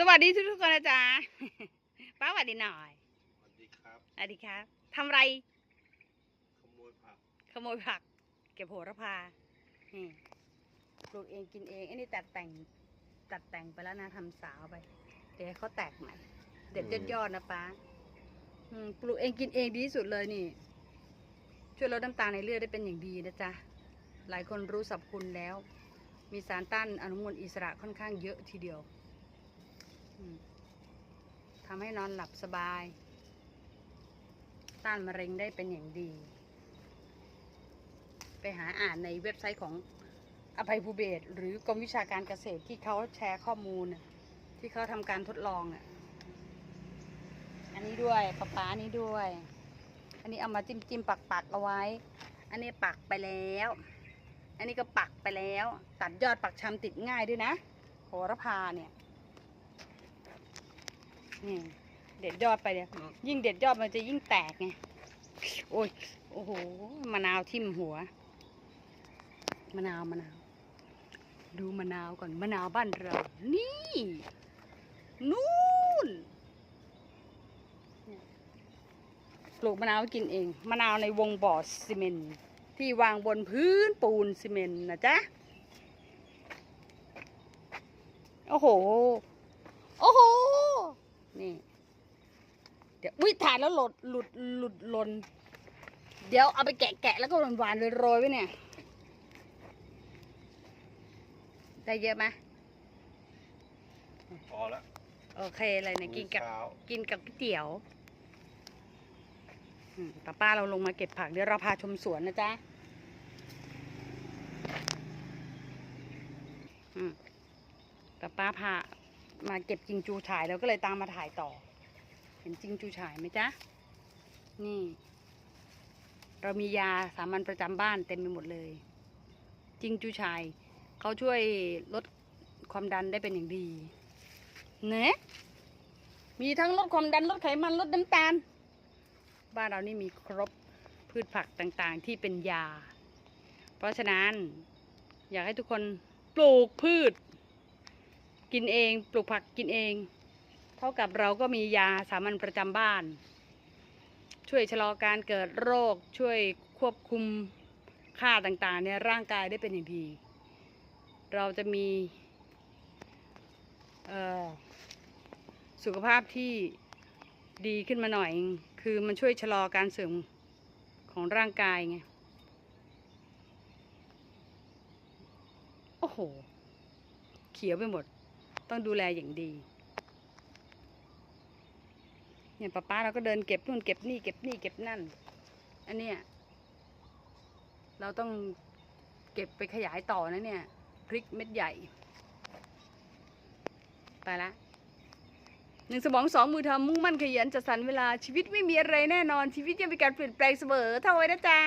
สวัสดีทุกๆคนนะจ๊ะป้าสวัสดีหน่อยสวัสดีครับสวัสดีครับทำไร ขโมยผักขโมยผัก เก็บโหระพานี่ปลูกเองกินเองไอ้นี่ตัดแต่งตัดแต่งไปแล้วนะทำสาวไป เดี๋ยวให้เขาแตกใหม่ เด็ดยอดๆนะป้าอืมปลูกเองกินเองดีที่สุดเลยนี่ ช่วยลดน้ำตาลในเลือดได้เป็นอย่างดีนะจ๊ะ หลายคนรู้สรรพคุณแล้ว มีสารต้านอนุมูลอิสระค่อนข้างเยอะทีเดียวอืม ทำให้นอนหลับสบาย ต้านมะเร็งได้เป็นอย่างดี ไปหาอ่านในเว็บไซต์ของอภัยภูเบศหรือกรมวิชาการเกษตรที่เขาแชร์ข้อมูล ที่เขาทำการทดลองอะอันนี้ด้วยปะป๊านี้ด้วย อันนี้เอามาจิ้มจิ้มปักปักเอาไว้ อันนี้ปักไปแล้ว อันนี้ก็ปักไปแล้ว ตัดยอดปักชำติดง่ายด้วยนะ โหระพาเนี่ย นี่เด็ดยอดไปเนี่ยยิ่งเด็ดยอดมันจะยิ่งแตกไงโอ้ยโอ้โหมะนาวทิ่มหัวมะนาวมะนาว ดูมะนาวก่อนมะนาวบ้านเรา นี่ นู่นปลูกมะนาวกินเองมะนาวในวงบ่อซีเมนที่วางบนพื้นปูนซีเมนนะจ๊ะ โอ้โห โอ้โห นี่ เดี๋ยว อุ้ยถ่ายแล้วหลดหลุดหลุดหลนเดี๋ยวเอาไปแกะแกะแล้วก็หวานๆเลยโรยไว้เนี่ยได้เยอะไหมพอละโอเคเลยนะกินกับมื้อเช้ากินกับก๋วยเตี๋ยวอืมป้าป้าเราลงมาเก็บผักเดี๋ยวเราพาชมสวนนะจ๊ะอืมป้าป้าพามาเก็บจิงจูฉายแล้วก็เลยตามมาถ่ายต่อเห็นจิงจูฉายไหมจ๊ะ นี่ เรามียาสามัญประจำบ้านเต็มไปหมดเลย จิงจูฉายเขาช่วยลดความดันได้เป็นอย่างดีเนะมีทั้งลดความดันลดไขมันลดน้ำตาล บ้านเรานี่มีครบพืชผักต่างๆ ที่เป็นยา เพราะฉะนั้น อยากให้ทุกคนปลูกพืช กินเอง ปลูกผักกินเอง เท่ากับเราก็มียาสามัญประจำบ้าน ช่วยชะลอการเกิดโรคช่วยควบคุมค่าต่างๆ ในร่างกายได้เป็นอย่างดี เราจะมีสุขภาพที่ดีขึ้นมาหน่อย คือมันช่วยชะลอการเสื่อมของร่างกายไง โอ้โห เขียวไปหมด ต้องดูแลอย่างดี เนี่ยป้าป้าเราก็เดินเก็บนู่นเก็บนี่เก็บนี่เก็บนั่น อันเนี้ยเราต้องเก็บไปขยายต่อนะเนี่ย พริกเม็ดใหญ่ ไปละหนึ่งสมองสองมือทำมุ่งมั่นขยันจัดสรรเวลาชีวิตไม่มีอะไรแน่นอนชีวิตยังมีการเปลี่ยนแปลงเสมอเท่าไว้นะจ๊ะ